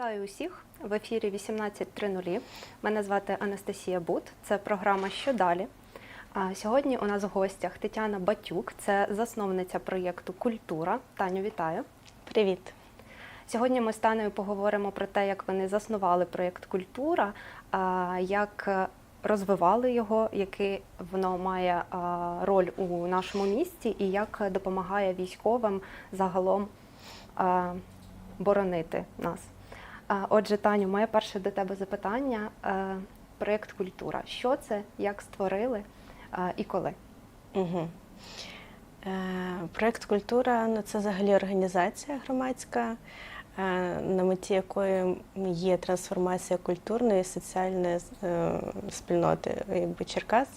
Вітаю усіх в ефірі 18.00. Мене звати Анастасія Бут. Це програма Що далі. Сьогодні у нас в гостях Тетяна Батюк, це засновниця проєкту Культура. Таню, вітаю. Привіт. Сьогодні ми з Танею поговоримо про те, як вони заснували проєкт Культура, як розвивали його, який воно має роль у нашому місті, і як допомагає військовим загалом боронити нас. Отже, Таню, моє перше до тебе запитання. Е, Проєкт Культура. Що це, як створили е, і коли? Угу. Проєкт Культура ну, це взагалі організація громадська, на меті якої є трансформація культурної і соціальної спільноти якби, Черкас.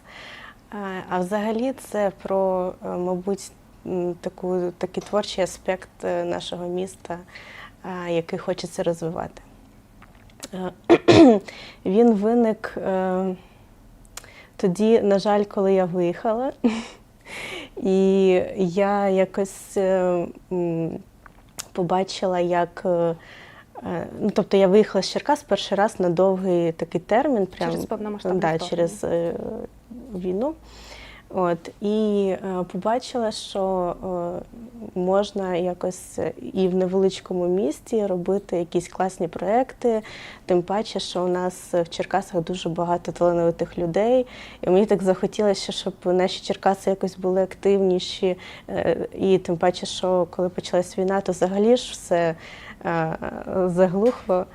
А взагалі це про, мабуть, таку, такий творчий аспект нашого міста, який хочеться розвивати. Е, Він виник. е, тоді, на жаль, коли я виїхала, і я якось е, побачила, як. Ну, тобто я виїхала з Черкас перший раз на довгий такий термін, прям, Через повномасштабне да, через е, війну. От, і е, побачила, що е, можна якось і в невеличкому місті робити якісь класні проекти, тим паче, що у нас в Черкасах дуже багато талановитих людей. І мені так захотілося, щоб наші Черкаси якось були активніші. Е, І тим паче, що коли почалась війна, то взагалі ж все е, заглухло.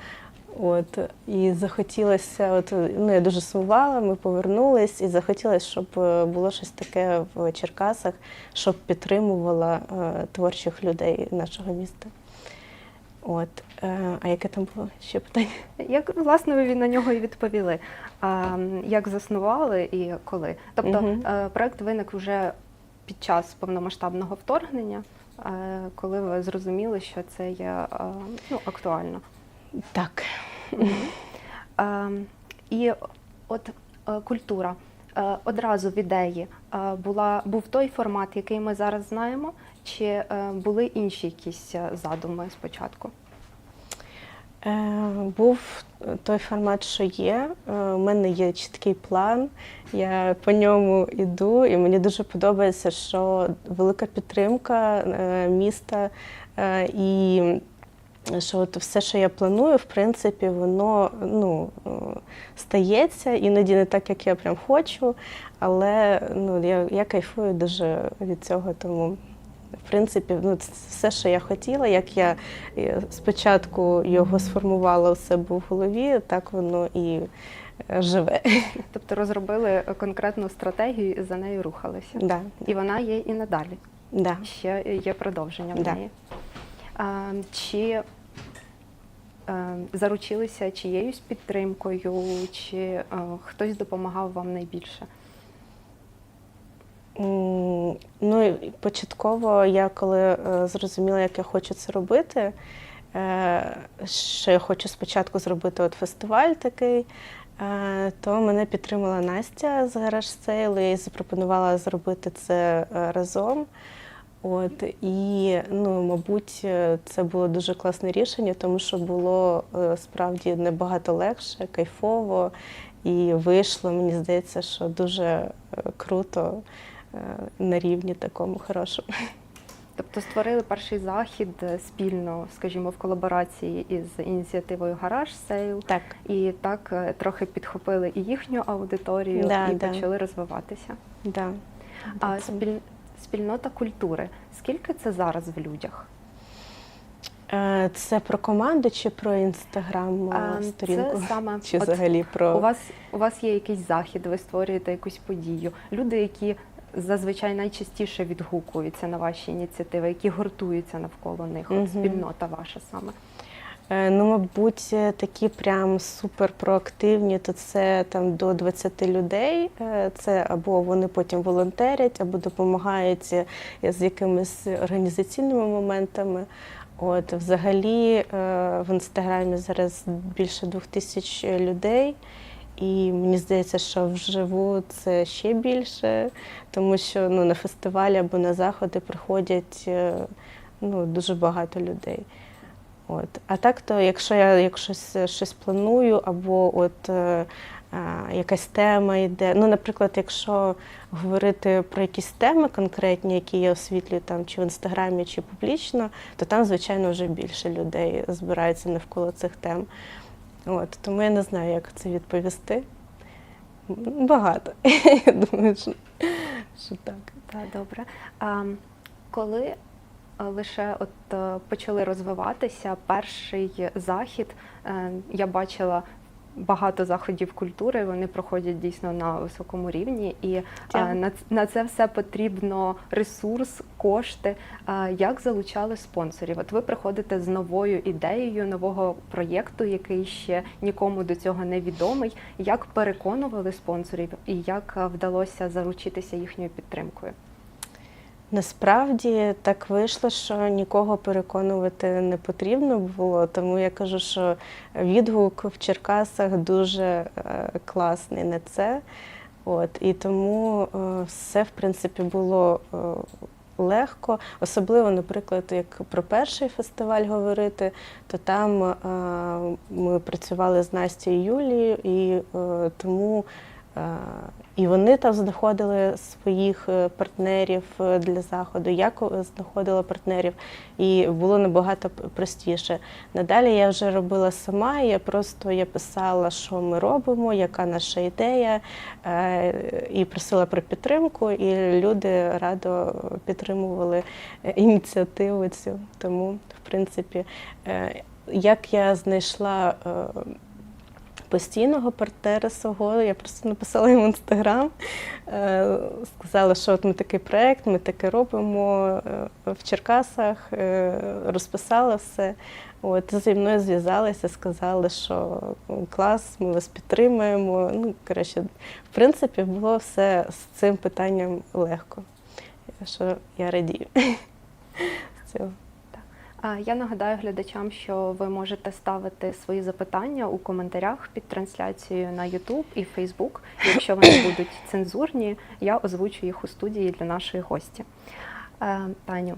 От і захотілося, от ну я дуже сумувала. Ми повернулись, і захотілося, щоб е, було щось таке в Черкасах, щоб підтримувала е, творчих людей нашого міста. От, е, а яке там було ще питання? Як власне ви на нього і відповіли? А, як заснували і коли? Тобто е, проект виник вже під час повномасштабного вторгнення, коли ви зрозуміли, що це є ну, актуально. Так. Е, І от е, культура. Е, Одразу в ідеї е, була, був той формат, який ми зараз знаємо, чи були інші якісь задуми спочатку? Був той формат, що є. У мене є чіткий план, я по ньому йду, і мені дуже подобається, що велика підтримка міста і що от все, що я планую, в принципі, воно ну, е, стається, іноді не так, як я прям хочу, але ну, я, я кайфую дуже від цього, тому. В принципі, ну, все, що я хотіла, як я е, спочатку його сформувала у себе в голові, так воно і е, живе. Тобто розробили конкретну стратегію і за нею рухалися. Да, І вона є і надалі. да. Ще є продовження в Да. неї. А, чи заручилися чиєюсь підтримкою, чи е, хтось допомагав вам найбільше? Ну, початково я коли е, зрозуміла, як я хочу це робити, е, що я хочу спочатку зробити от фестиваль такий, е, то мене підтримала Настя з гараж сейлу і запропонувала зробити це е, разом. От і ну, мабуть, е, це було дуже класне рішення, тому що було е, справді набагато легше, кайфово, і вийшло, мені здається, що дуже е, круто на рівні такому хорошому. Тобто створили перший захід спільно, скажімо, в колаборації із ініціативою Гараж Сейл, Так. і так трохи підхопили і їхню аудиторію, Да, і да. почали розвиватися. Да. А спіль... спільнота культури. Скільки це зараз в людях? Е, Це про команду чи про інстаграм сторінку? Це саме Чи от взагалі про у вас у вас є якийсь захід, ви створюєте якусь подію. Люди, які зазвичай найчастіше відгукуються на ваші ініціативи, які гуртуються навколо них, от спільнота ваша саме. Е, Ну, мабуть, е, такі прям супер проактивні, то це там до 20 людей. Е, Це або вони потім волонтерять, або допомагають з якимись організаційними моментами. От, взагалі, в інстаграмі зараз більше двох тисяч людей. І мені здається, що вживу це ще більше, тому що ну, на фестивалі або на заходи приходять ну, дуже багато людей. От. А так, то якщо я якщо щось, планую, або от е, е, якась тема йде. Ну, наприклад, якщо говорити про якісь теми конкретні, які я освітлюю там чи в інстаграмі, чи публічно, то там, звичайно, вже більше людей збирається навколо цих тем. От, тому я не знаю, як це відповісти. Багато. Я думаю, що, що так. Так, добре. А, коли лише от е, почали розвиватися перший захід, е, я бачила багато заходів культури, вони проходять дійсно на високому рівні, і е, на, на це все потрібно ресурс, кошти. А Як залучали спонсорів? От ви приходите з новою ідеєю нового проєкту, який ще нікому до цього не відомий. Як переконували спонсорів і як вдалося заручитися їхньою підтримкою? Насправді так вийшло, що нікого переконувати не потрібно було, тому я кажу, що відгук в Черкасах дуже е, класний на це. От, і тому е, все, в принципі, було е, легко. Особливо, наприклад, як про перший фестиваль говорити, то там ми працювали з Настю Юлією, і тому і вони там знаходили своїх е, партнерів е, для заходу, я знаходила партнерів, і було набагато простіше. Надалі я вже робила сама, я просто я писала, що ми робимо, яка наша ідея, е, і просила про підтримку, і люди радо підтримували е, ініціативу цю. Тому, в принципі, е, як я знайшла. Постійного партнера свого. Я просто написала йому в інстаграм, е, сказала, що от ми такий проєкт, ми таке робимо е, в Черкасах, е, розписала все. От зі мною зв'язалися, сказали, що ну, клас, ми вас підтримуємо. Ну, коротше, в принципі, було все з цим питанням легко. Що я радію з цього. Я нагадаю глядачам, що ви можете ставити свої запитання у коментарях під трансляцією на YouTube і Facebook. Якщо вони будуть цензурні, я озвучу їх у студії для нашої гості. Таню,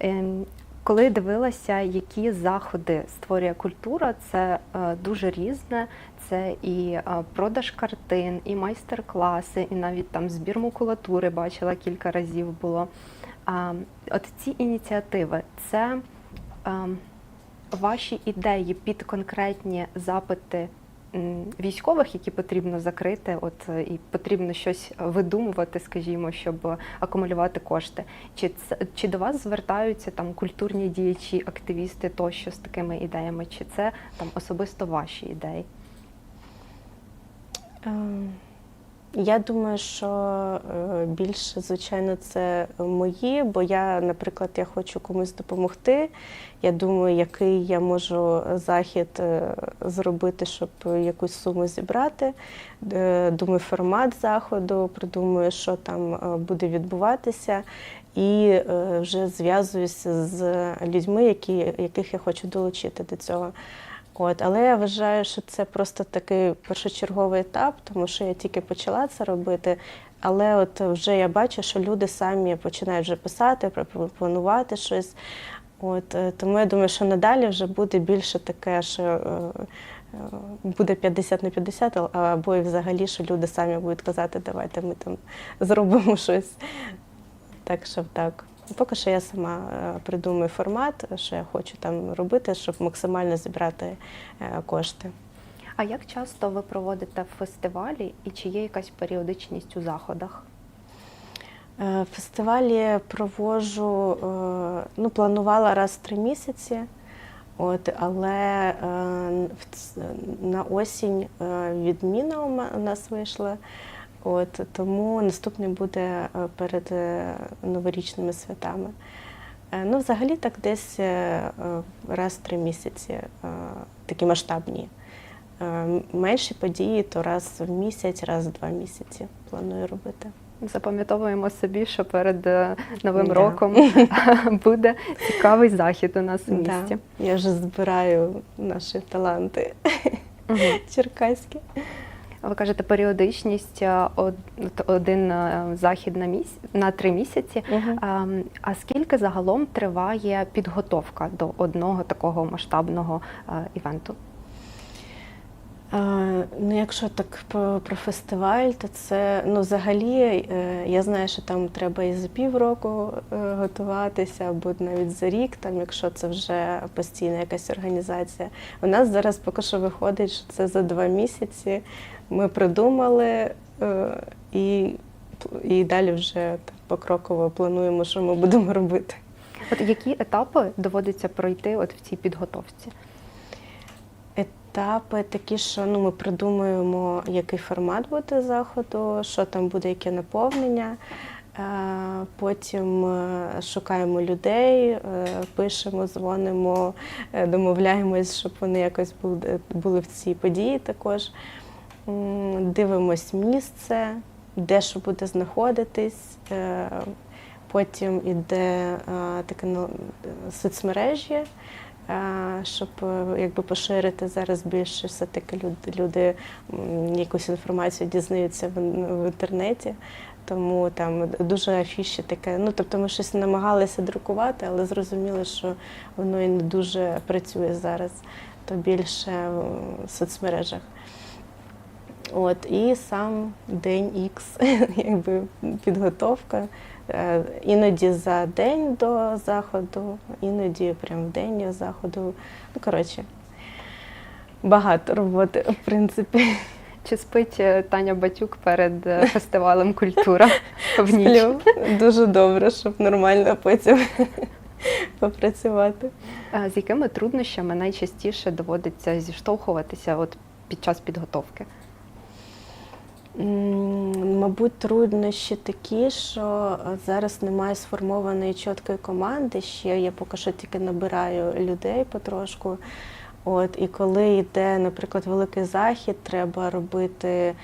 ем, коли дивилася, які заходи створює культура, це е, дуже різне. Це і е, продаж картин, і майстер-класи, і навіть там збір макулатури бачила кілька разів було. От ці ініціативи це ваші ідеї під конкретні запити військових, які потрібно закрити, от е, і потрібно щось видумувати, скажімо, щоб акумулювати кошти. Чи це чи до вас звертаються там культурні діячі, активісти тощо з такими ідеями, чи це там особисто ваші ідеї? Ем, Я думаю, що е, більше, звичайно, це мої, бо я, наприклад, я хочу комусь допомогти. Я думаю, який я можу захід е, зробити, щоб якусь суму зібрати. Е, Думаю, формат заходу, придумую, що там буде відбуватися, і вже зв'язуюся з людьми, які, яких я хочу долучити до цього. От, але я вважаю, що це просто такий першочерговий етап, тому що я тільки почала це робити. Але от вже я бачу, що люди самі починають вже писати, пропонувати щось. От, е, тому я думаю, що надалі вже буде більше таке, що е, е, буде 50 на 50, або і взагалі, що люди самі будуть казати, давайте ми там зробимо щось. Так що так. Поки що я сама е, придумую формат, що я хочу там робити, щоб максимально зібрати е, кошти. А як часто ви проводите фестивалі і чи є якась періодичність у заходах? Е, Фестивалі проводжу, е, ну, планувала раз в три місяці, от, але на осінь відміна у нас вийшла. От, тому наступний буде е, перед е, новорічними святами. Е, Ну, взагалі так десь раз в три місяці такі масштабні. Менші події то раз в місяць, раз в два місяці планую робити. Запам'ятовуємо собі, що перед новим Да. роком буде цікавий захід у нас Да. місті. Я вже збираю наші таланти Мгм. черкаські. Ви кажете, періодичність е, один е, захід на міс... на три місяці. Ем, А скільки загалом триває підготовка до одного такого масштабного е, івенту? Ну, якщо так про, про фестиваль, то це ну, взагалі я знаю, що там треба і за півроку готуватися, або навіть за рік, там, якщо це вже постійна якась організація. У нас зараз поки що виходить, що це за два місяці. Ми придумали е, і, і далі вже так покроково плануємо, що ми будемо робити. От які етапи доводиться пройти от в цій підготовці? Етапи такі, що ну, ми придумуємо, який формат буде заходу, що там буде, яке наповнення. Е, Потім е, шукаємо людей, пишемо, дзвонимо, домовляємось, щоб вони якось були в цій події також. Дивимось місце, де що буде знаходитись. Е, Потім іде е, таке соцмережі, е, щоб якби поширити зараз більше все-таки люди, люди якусь інформацію дізнаються в інтернеті. Тому там дуже афіші таке. Ну тобто ми щось намагалися друкувати, але зрозуміли, що воно і не дуже працює зараз, то більше в соцмережах. От, і сам день X, якби підготовка. Е, Іноді за день до заходу, іноді прямо в день до заходу. Ну, коротше, багато роботи, в принципі. Чи спить е, Таня Батюк перед е, фестивалем культура в ніч? Сплю. Дуже добре, щоб нормально потім попрацювати. З якими труднощами найчастіше доводиться зіштовхуватися от під час підготовки? Мабуть, труднощі такі, що зараз немає сформованої чіткої команди. Ще я поки що тільки набираю людей потрошку. От, і коли йде, наприклад, великий захід, треба робити е,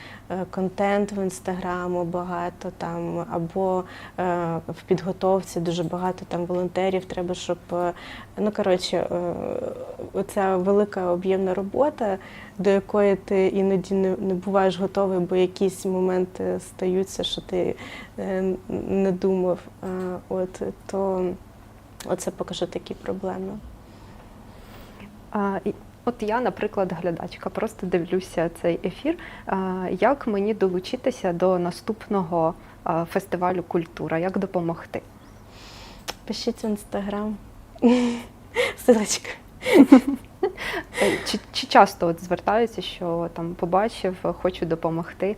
контент в інстаграму багато там, або е, в підготовці дуже багато там волонтерів. Треба, щоб е, ну коротше, е, оця велика об'ємна робота, до якої ти іноді не, не буваєш готовий, бо якісь моменти стаються, що ти е, не думав. Е, От то оце поки що такі проблеми. А, і От я, наприклад, глядачка, просто дивлюся цей ефір. Як мені долучитися до наступного фестивалю культура? Як допомогти? Пишіть в інстаграм. Силочка. Е, Чи, чи часто от звертаються, що там побачив, хочу допомогти?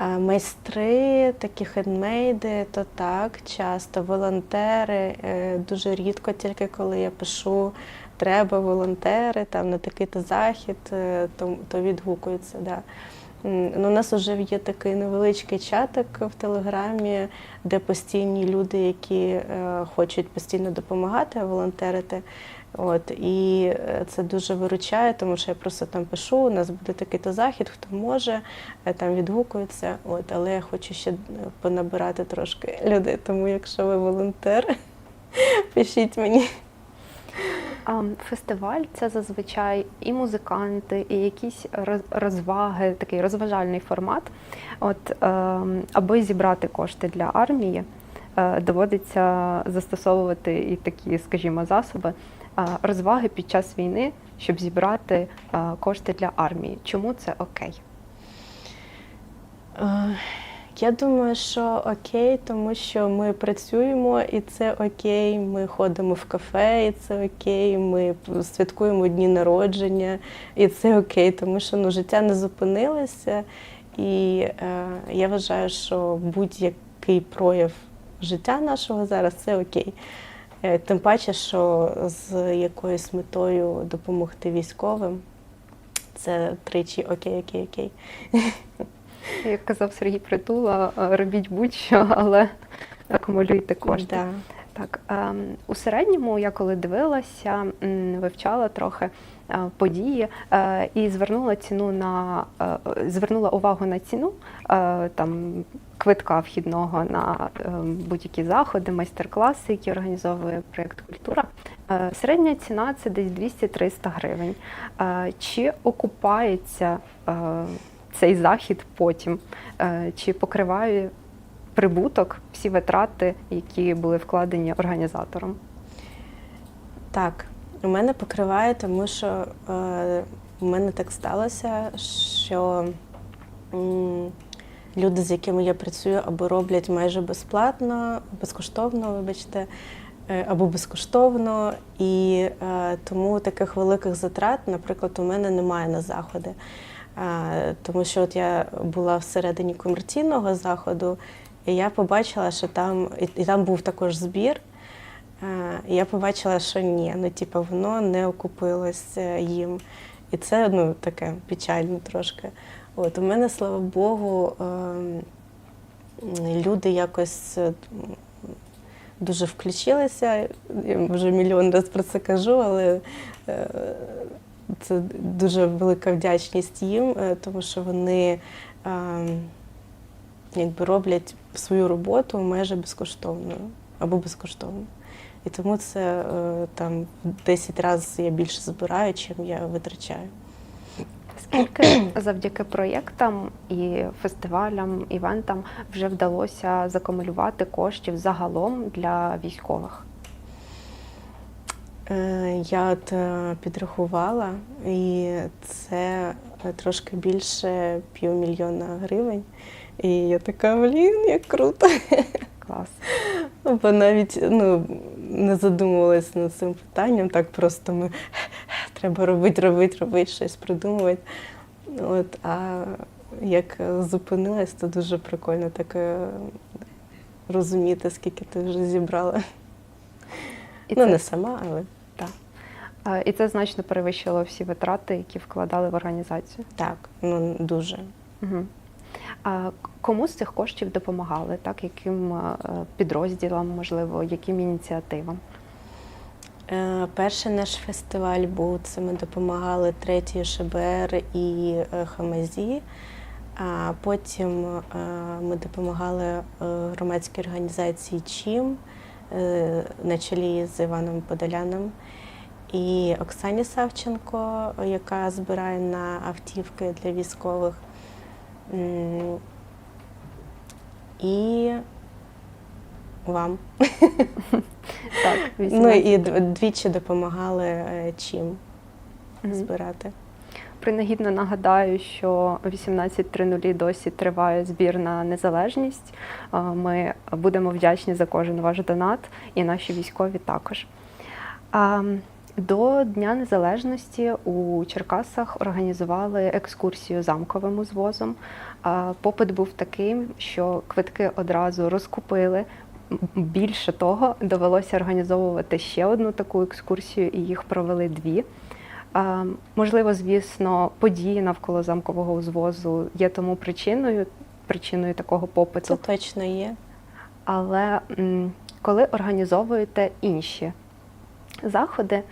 Майстри, такі хендмейди, то так, часто. Волонтери, е, дуже рідко, тільки коли я пишу, треба волонтери, там на такий-то захід, е, то, то відгукуються. Да. Ну, у нас вже є такий невеличкий чатик в Телеграмі, де постійні люди, які е, хочуть постійно допомагати, волонтерити. От, і е, це дуже виручає, тому що я просто там пишу, у нас буде такий-то захід, хто може, е, там відгукується. От, але я хочу ще понабирати трошки людей, тому якщо ви волонтер, пишіть мені. Фестиваль це зазвичай і музиканти, і якісь розваги, такий розважальний формат. От, ем, аби зібрати кошти для армії, е, доводиться застосовувати і такі, скажімо, засоби е, розваги під час війни, щоб зібрати е, кошти для армії. Чому це окей? Я думаю, що окей, тому що ми працюємо і це окей. Ми ходимо в кафе, і це окей. Ми святкуємо дні народження, і це окей, тому що ну, життя не зупинилося. І е, я вважаю, що будь-який прояв життя нашого зараз це окей. Е, Тим паче, що з якоюсь метою допомогти військовим, це тричі окей, окей, окей. Як казав Сергій Притула, е, робіть будь-що, але акумулюйте кошти. Да. Так, ем, у середньому я коли дивилася, вивчала трохи е, події е, і звернула ціну на звернула увагу на ціну там квитка вхідного на будь-які заходи, майстер-класи, які організовує проєкт Культура. Середня ціна це десь 200-300 гривень. Чи окупається цей захід потім? Е, Чи покриває прибуток всі витрати, які були вкладені організатором? Так, у мене покриває, тому що е, у мене так сталося, що люди, з якими я працюю, або роблять майже безплатно, безкоштовно, вибачте, е, або безкоштовно. І е, тому таких великих затрат, наприклад, у мене немає на заходи. Тому що от я була всередині комерційного заходу, і я побачила, що там і, там був також збір. І Я побачила, що ні, ну типу, воно не окупилось е, їм. І це ну, таке печально трошки. От, у мене, слава Богу, ем, люди якось е, дуже включилися. Я вже мільйон разів про це кажу, але е, це дуже велика вдячність їм, е, тому що вони ем, якби роблять свою роботу майже безкоштовно або безкоштовно. І тому це е, там в 10 разів я більше збираю, чим я витрачаю. Скільки завдяки проєктам і фестивалям, івентам вже вдалося закумулювати коштів загалом для військових? Е, Я от е, підрахувала, і це е, трошки більше півмільйона гривень. І я така, блін, як круто. Клас. Бо навіть ну, не задумувалася над цим питанням, так просто ми треба робити, робити, робити, щось придумувати. От, а як зупинилась, то дуже прикольно так розуміти, скільки ти вже зібрала. І ну, це, не сама, але так. а, і це значно перевищило всі витрати, які вкладали в організацію. Так, ну дуже. Угу. А кому з цих коштів допомагали? Так, яким е, підрозділам, можливо, яким ініціативам? Е, Перший наш фестиваль був це ми допомагали третій ШБР і е, Хамазі. А потім ми допомагали громадській організації ЧІМ е, на чолі з Іваном Подоляном і Оксані Савченко, яка збирає на автівки для військових. І вам. Так, Ну і двічі допомагали е, чим збирати. Принагідно нагадаю, що 18.00 досі триває збір на незалежність. Ми будемо вдячні за кожен ваш донат і наші військові також. До Дня Незалежності у Черкасах організували екскурсію замковим узвозом. Попит був таким, що квитки одразу розкупили. Більше того, довелося організовувати ще одну таку екскурсію, і їх провели дві. Можливо, звісно, події навколо замкового узвозу є тому причиною, причиною такого Це попиту. точно є. Але коли організовуєте інші заходи,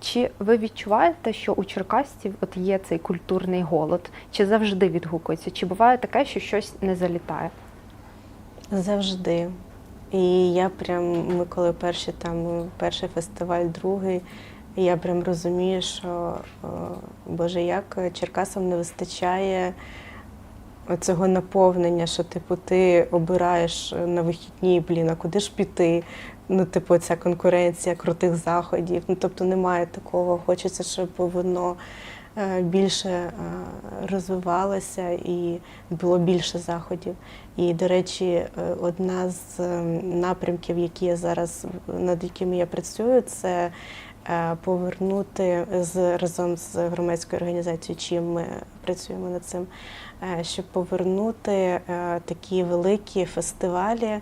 чи ви відчуваєте, що у черкасців от є цей культурний голод? Чи завжди відгукується? Чи буває таке, що щось не залітає? Завжди. І я прям, ми коли перші там, перший фестиваль, другий, я прям розумію, що Боже, як Черкасам не вистачає цього наповнення, що типу ти обираєш на вихідні, блін, а куди ж піти? Ну, типу, ця конкуренція крутих заходів. Ну, тобто немає такого. Хочеться, щоб воно е, більше е, розвивалося і було більше заходів. І, до речі, е, одна з е, напрямків, які я зараз над якими я працюю, це повернути з разом з громадською організацією, чим ми працюємо над цим, е, щоб повернути е, такі великі фестивалі.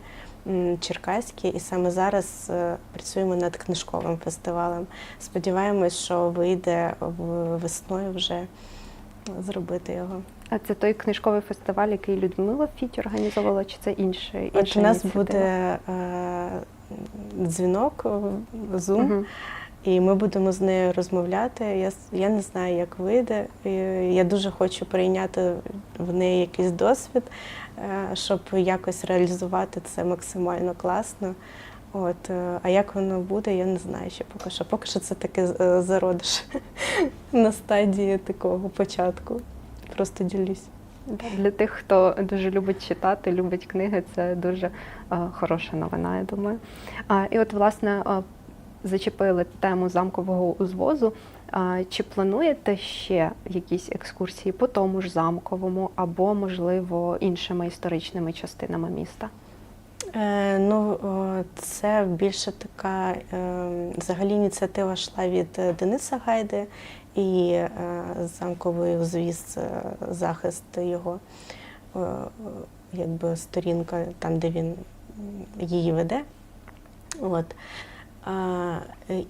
Черкаські, і саме зараз е, працюємо над книжковим фестивалем. Сподіваємось, що вийде весною вже зробити його. А це той книжковий фестиваль, який Людмила Фіть організовувала, чи це інший? От інша у нас ініціатива? буде е, дзвінок Zoom, Мгм. І ми будемо з нею розмовляти. Я, я не знаю, як вийде. Я дуже хочу прийняти в неї якийсь досвід, е, щоб якось реалізувати це максимально класно. От, е, а як воно буде, я не знаю ще поки що. Поки що це таке е, зародиш на стадії такого початку. просто ділюсь. Для тих, хто дуже любить читати, любить книги, це дуже хороша новина, я думаю. І от, власне, зачепили тему замкового узвозу. Чи плануєте ще якісь екскурсії по тому ж замковому або, можливо, іншими історичними частинами міста? Е, ну, це більше така е, взагалі ініціатива йшла від е, Дениса Гайди і е, замковий узвіз, е, захист його, е, якби сторінка, там, де він її веде. От.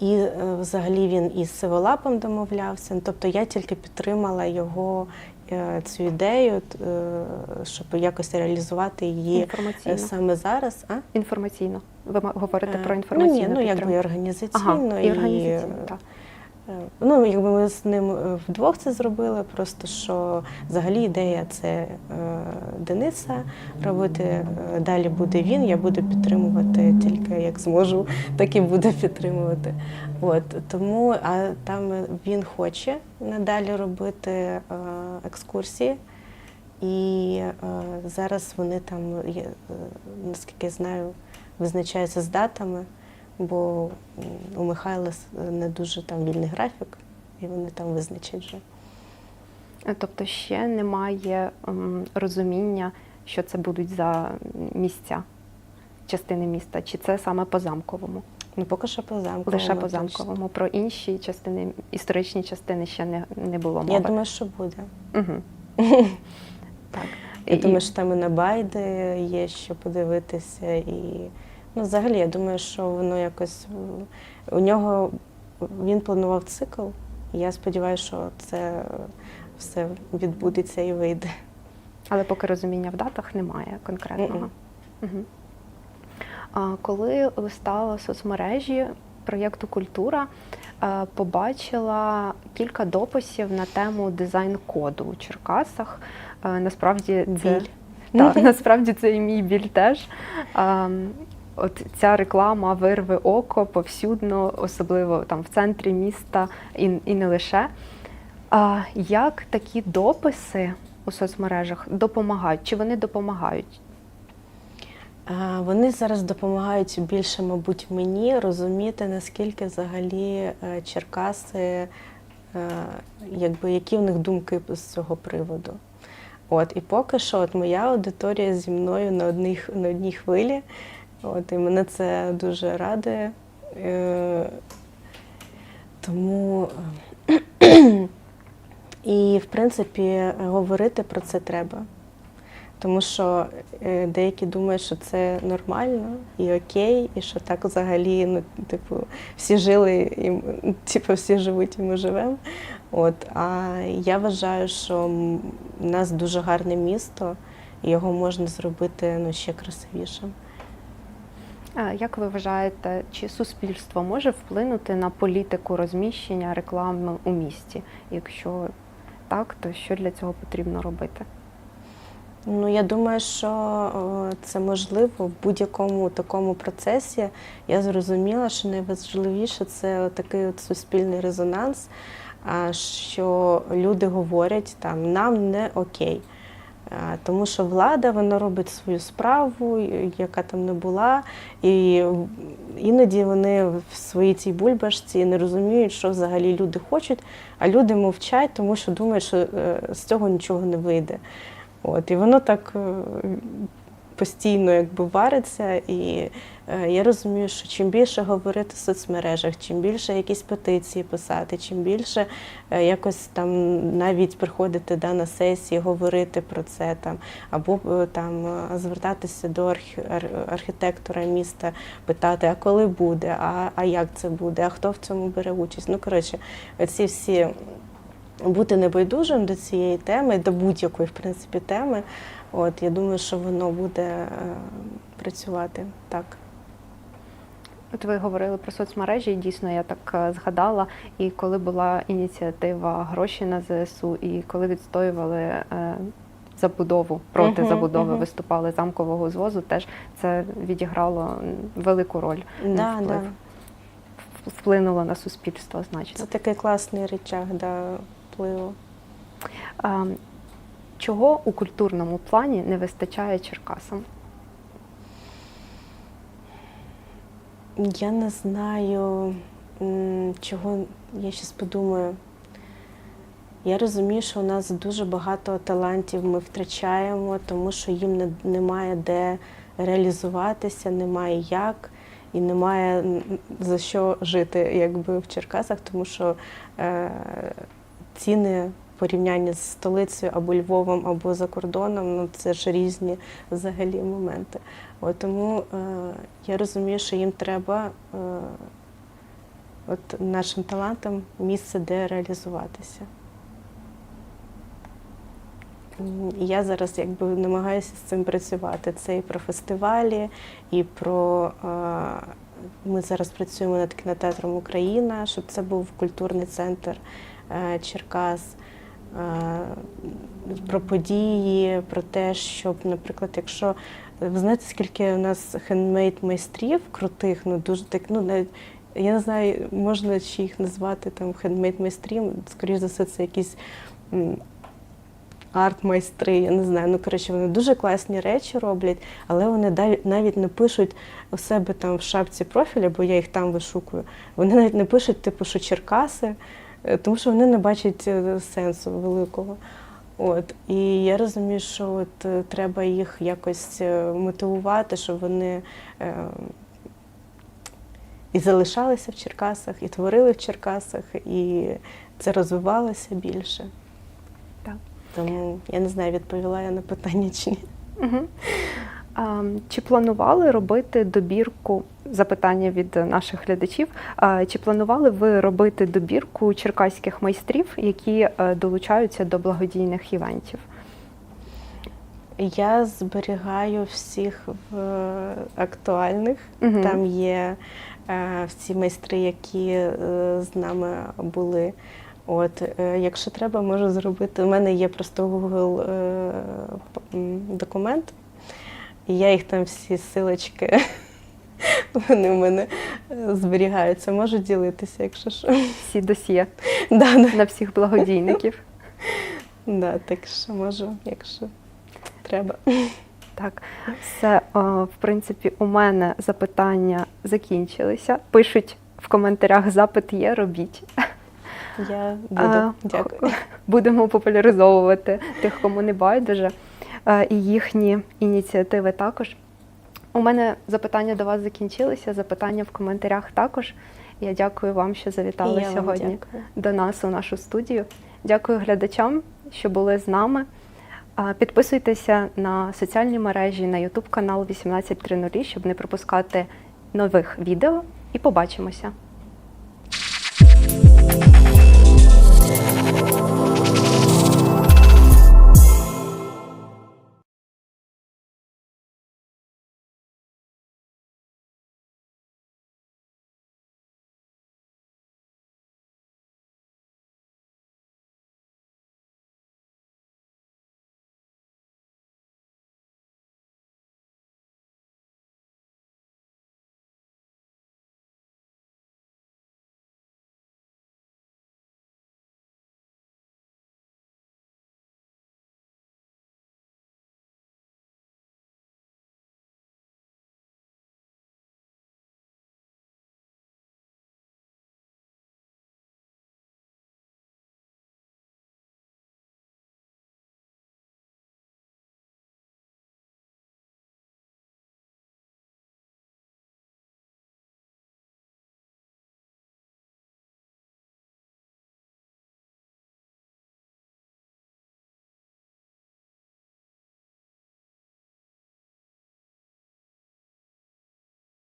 І е, взагалі він із Сиволапом домовлявся. Тобто я тільки підтримала його е, цю ідею, е, щоб якось реалізувати її саме зараз. А? Інформаційно. Ви говорите про Е, інформаційну Ну, ні, ну якби підтримку. організаційно, Ага, і організаційно, і... так. Е, Ну, якби ми з ним е, вдвох це зробили, просто що взагалі ідея це е, Дениса робити. Далі буде він, я буду підтримувати тільки як зможу, так і буду підтримувати. От тому, а там він хоче надалі робити екскурсії. І зараз вони там, наскільки я знаю, визначаються з датами, бо у Михайла не дуже там вільний графік, і вони там визначать вже. Е, Тобто ще немає ем, розуміння, що це будуть за місця, частини міста, чи це саме по замковому? Ну, поки що по замку. Лише по замковому. Про інші частини, історичні частини ще не, не було мови. Я думаю, що буде. Угу. так. Я І- думаю, що там і на Байди є що подивитися. І ну, взагалі, я думаю, що воно якось у нього він планував цикл. і Я сподіваюся, що це все відбудеться і вийде. Але поки розуміння в датах немає конкретного. Угу. А коли листала соцмережі проєкту Культура, е, побачила кілька дописів на тему дизайн-коду у Черкасах. Е, Насправді це Біль. Так, насправді це і мій біль теж. От ця реклама вирве око повсюдно, особливо там в центрі міста і, і не лише. А, як такі дописи у соцмережах допомагають? Чи вони допомагають? Вони зараз допомагають більше, мабуть, мені розуміти, наскільки взагалі е, Черкаси, е, якби які в них думки з цього приводу. От, і поки що, от моя аудиторія зі мною на одній, на одній хвилі. От, і мене це дуже радує. Е, тому і, в принципі, говорити про це треба. Тому що е, деякі думають, що це нормально і окей, і що так взагалі, ну, типу, всі жили, і типу, всі живуть, і ми живемо. От, а я вважаю, що у нас дуже гарне місто, і його можна зробити ну, ще красивішим. Як ви вважаєте, чи суспільство може вплинути на політику розміщення реклами у місті? Якщо так, то що для цього потрібно робити? Ну, я думаю, що це можливо в будь-якому такому процесі. Я зрозуміла, що найважливіше це такий от суспільний резонанс, що люди говорять там нам не окей. А, Тому що влада вона робить свою справу, яка там не була, і іноді вони в своїй цій бульбашці не розуміють, що взагалі люди хочуть, а люди мовчать, тому що думають, що е, з цього нічого не вийде. От, і воно так е, постійно якби вариться. І е, я розумію, що чим більше говорити в соцмережах, чим більше якісь петиції писати, чим більше е, якось там навіть приходити да, на сесії, говорити про це там, або е, там звертатися до архі- ар- архітектора міста, питати, а коли буде, а, а як це буде, а хто в цьому бере участь. Ну, коротше, ці всі бути небайдужим до цієї теми, до будь-якої, в принципі, теми. От я думаю, що воно буде е, працювати так. От ви говорили про соцмережі, і дійсно я так е, згадала. І коли була ініціатива гроші на ЗСУ, і коли відстоювали е, забудову проти Мгм, забудови, мгм. виступали замкового звозу, теж це відіграло велику роль. Да, вплив. да. Вплинуло на суспільство значно. Це такий класний речах да, впливу. Чого у культурному плані не вистачає Черкасам? Я не знаю, чого я щас подумаю. Я розумію, що у нас дуже багато талантів ми втрачаємо, тому що їм не, немає де реалізуватися, немає як і немає за що жити якби в Черкасах, тому що е, ціни порівнянні з столицею або Львовом, або за кордоном, ну це ж різні взагалі моменти. От тому е, я розумію, що їм треба е, от нашим талантам місце, де реалізуватися. Я зараз якби намагаюся з цим працювати. Це і про фестивалі, і про е, ми зараз працюємо над кінотеатром Україна, щоб це був культурний центр е, Черкас. Е, Про події, про те, щоб, наприклад, якщо ви знаєте, скільки у нас хендмейд майстрів крутих, ну дуже так, ну навіть я не знаю, можна чи їх назвати там хендмейд майстрів, скоріш за все, це якісь арт-майстри, я не знаю. Ну, коротше, вони дуже класні речі роблять, але вони навіть не пишуть у себе там в шапці профіля, бо я їх там вишукую. Вони навіть не пишуть, типу, що Черкаси, е, тому що вони не бачать е, сенсу великого. От і я розумію, що от е, треба їх якось е, мотивувати, щоб вони е, і залишалися в Черкасах, і творили в Черкасах, і це розвивалося більше. Так. Тому я не знаю, відповіла я на питання чи ні. Угу. А, чи планували робити добірку запитання від наших глядачів? Чи планували ви робити добірку черкаських майстрів, які е, долучаються до благодійних івентів? Я зберігаю всіх в е, актуальних. Мгм. Там є е, всі майстри, які е, з нами були. От, е, якщо треба, можу зробити. У мене є просто Google е, документ, і я їх там всі силочки. Вони в мене е, зберігаються, можу ділитися, якщо що. Всі досьє Да, да. на всіх благодійників. Да, так що можу, якщо треба. Так, все, в принципі, у мене запитання закінчилися. Пишуть в коментарях запит є, робіть. Я буду. Дякую. Будемо популяризовувати тих, кому не байдуже, і їхні ініціативи також. У мене запитання до вас закінчилися, запитання в коментарях також. Я дякую вам, що завітали я вам сьогодні дякую. до нас у нашу студію. Дякую глядачам, що були з нами. Підписуйтеся на соціальні мережі, на YouTube канал 1830, щоб не пропускати нових відео. І побачимося.